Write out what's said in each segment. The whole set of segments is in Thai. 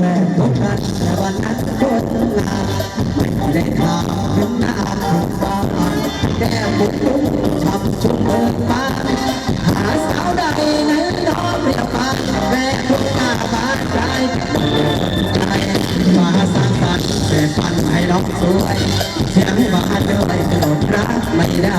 แม่พบกันแต่วนนั้นโนาได้ข่าวถึงหน้าถึงตาแก้บุ๋มช้ำชุมเอิบาหาสาวใดในน้องเรียบปาแม่พบหน้าบ้านใจใจมาสร้างสรรค์เป็นฝันให้น้องสวยเสียงบาดเลยโดดรักไม่ได้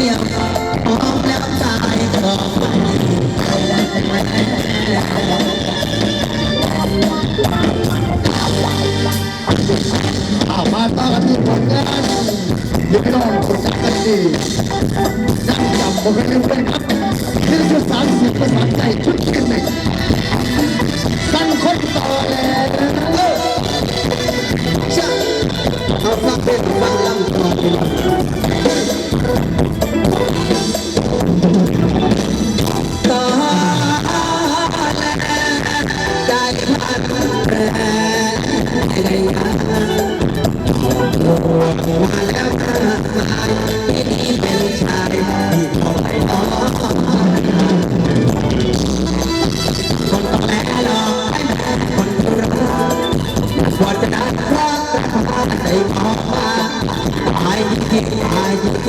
เอามาต้อนรับที่ผลนยูพี่น้องคนจักดีจังจำผมไม่ลืมเลยครับนี่คือสามสิบภาษาใจชุกันหนึ่งสั้นคนต่อแล้วจะเอาฟัเป็นฟังลำต่อไ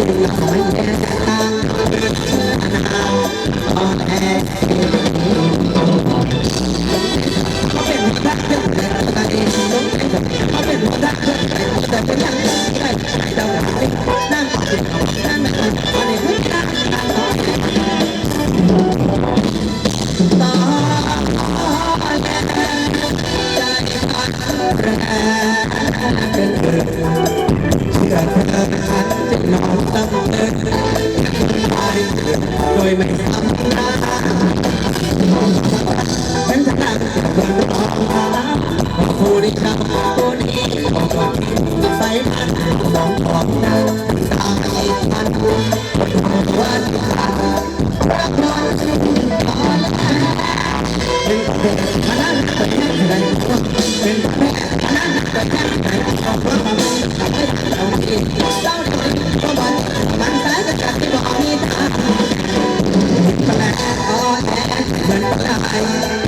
ってるのね Bye.